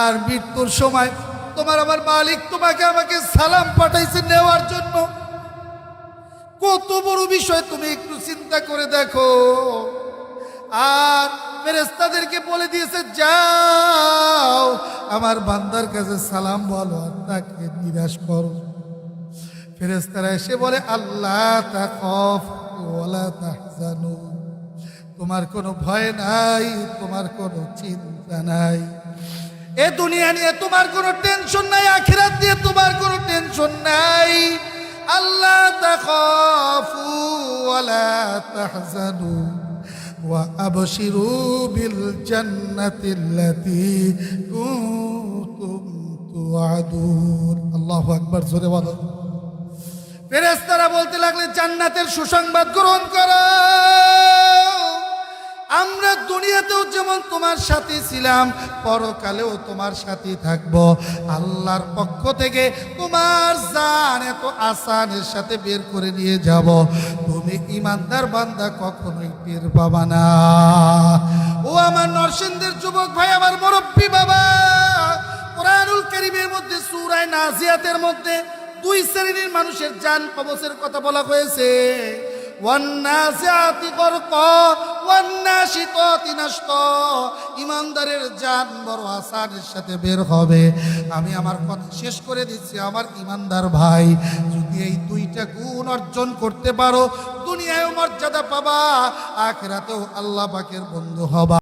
আর মৃত্যুর সময় তোমার আমার মালিক তোমাকে আমাকে সালাম পাঠাইছে নেওয়ার জন্য। কত বড় বিষয় তুমি একটু চিন্তা করে দেখো। আর ফেরেস্তাদেরকে বলে দিয়েছে, যাও, আমার বান্দার কাছে সালাম বলো তাকে নিরাশ করো। ফেরেস্তারা এসে বলে, আল্লাহ তাহজানু তোমার কোনো ভয় নাই, তোমার কোনো চিন্তা নাই। এ দুনিয়া নিয়ে তোমার কোনো টেনশন নাই, আখিরাত নিয়ে তোমার কোনো টেনশন নাই। আল্লাহ তাখাফু ওয়ালা তাহজানু ওয়া আবশিরু বিল জান্নাতি আল্লাতী কুনতুম তুআদুন। আল্লাহু আকবার, জোরে বলো। ফেরেশতারা বলতে লাগলে, জান্নাতের সুসংবাদ গ্রহণ করো। যেমন তোমার সাথে ছিলাম, পরকালেও তোমার সাথে থাকব। আল্লাহর পক্ষ থেকে তোমার জান এত আসানের সাথে বের করে নিয়ে যাব। তুমি ইমানদার বান্দা, কখনোই টের পাবা না। ও আমার নরসিংদের যুবক ভাই, আমার মুরব্বী বাবা। কোরআনুল করিমের মধ্যে, সুরায় নাজিয়াতের মধ্যে দুই শ্রেণির মানুষের যান কবচের কথা বলা হয়েছে। ইমানদারের জান বড় আসানের সাথে বের হবে। আমি আমার কথা শেষ করে দিচ্ছি, আমার ইমানদার ভাই, যদি এই দুইটা গুণ অর্জন করতে পারো দুনিয়ায় মর্যাদা পাবা, আখিরাতেও আল্লাহ পাকের বন্ধু হবা।